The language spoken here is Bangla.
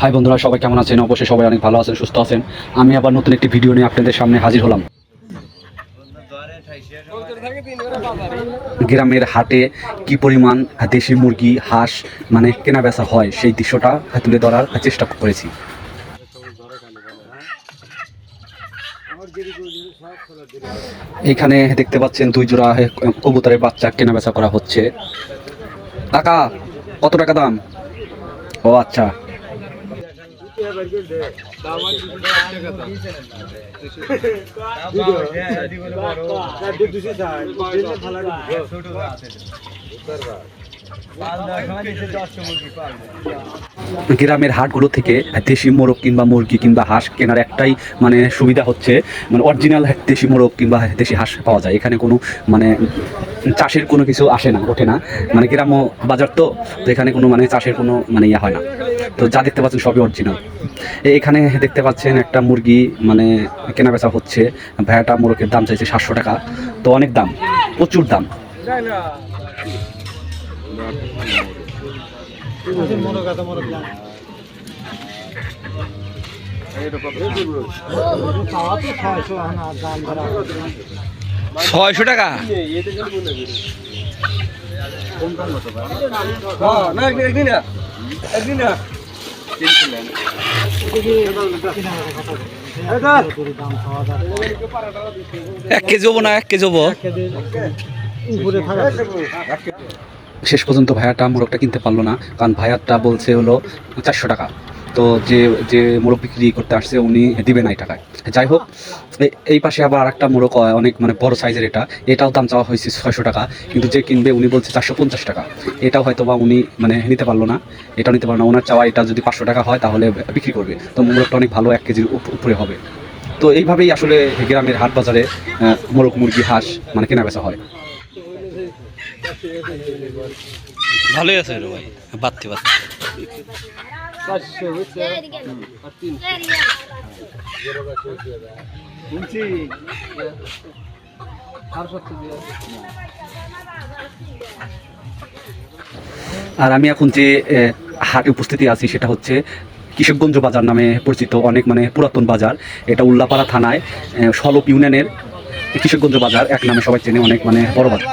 হাই বন্ধুরা, সবাই কেমন আছেন? অবশ্যই সবাই অনেক ভালো আছেন, সুস্থ আছেন। আমি আবার নতুন একটি ভিডিও নিয়ে আপনাদের সামনে হাজির হলাম। গ্রামের হাটে কি পরিমাণ দেশি মুরগি, হাঁস মানে কেনা বেচা হয়, সেই দৃশ্যটা তুলে ধরার চেষ্টা করেছি। এখানে দেখতে পাচ্ছেন দুই জোড়া কবুতরের বাচ্চা কেনা বেচা করা হচ্ছে। টাকা কত টাকা দাম? ও আচ্ছা। গ্রামের হাটগুলো থেকে দেশি মোরগ কিংবা মুরগি কিংবা হাঁস কেনার একটাই মানে সুবিধা হচ্ছে মানে অরিজিনাল দেশি মোরগ কিংবা দেশি হাঁস পাওয়া যায়। এখানে কোনো মানে চাষের কোনো কিছু আসে না, ওঠে না। মানে গ্রাম্য বাজার তো তো এখানে কোনো মানে চাষের কোনো মানে ইয়ে হয় না। তো যা দেখতে পাচ্ছেন সবই অরিজিনাল এখানে দেখতে পাচ্ছেন একটা মুরগি মানে কেনা বেচা হচ্ছে। ভেড়াটা মোরগের দাম চাইছে সাতশো টাকা। তো অনেক দাম, প্রচুর দাম। ছয়শো টাকা? এক কেজি এক শেষ পর্যন্ত ভাইয়াটা মোরগটা কিনতে পারল না, কারণ ভাইয়াটা বলছে হলো চারশো টাকা। তো যে যে মোরগ বিক্রি করতে আসছে, উনি দিবে না এই টাকায়। যাই হোক এই পাশে আবার আরেকটা মোরগ অনেক মানে বড় সাইজের এটা। এটাও দাম চাওয়া হয়েছে ছয়শো টাকা, কিন্তু যে কিনবে, উনি বলছে চারশো পঞ্চাশ টাকা। এটাও হয়তো বা উনি মানে নিতে পারল না, এটাও নিতে পারল না। ওনার চাওয়া এটা যদি পাঁচশো টাকা হয়, তাহলে বিক্রি করবে। তো মোরগটা অনেক ভালো, এক কেজির উপ- উপরে হবে। তো এইভাবেই আসলে গ্রামের হাট বাজারে মোরগ, মুরগি, হাঁস মানে কেনা বেচা হয়। ভালোই আছে ভাই, বাড়তে বাড়তে। আর আমি এখন যে হাটে উপস্থিতি আছি সেটা হচ্ছে কিশোরগঞ্জ বাজার নামে পরিচিত অনেক মানে পুরাতন বাজার। এটা উল্লাপাড়া থানায় সলপ ইউনিয়নের কিশোরগঞ্জ বাজার। এক নামে সবাই চেনে অনেক মানে বড় বাজার।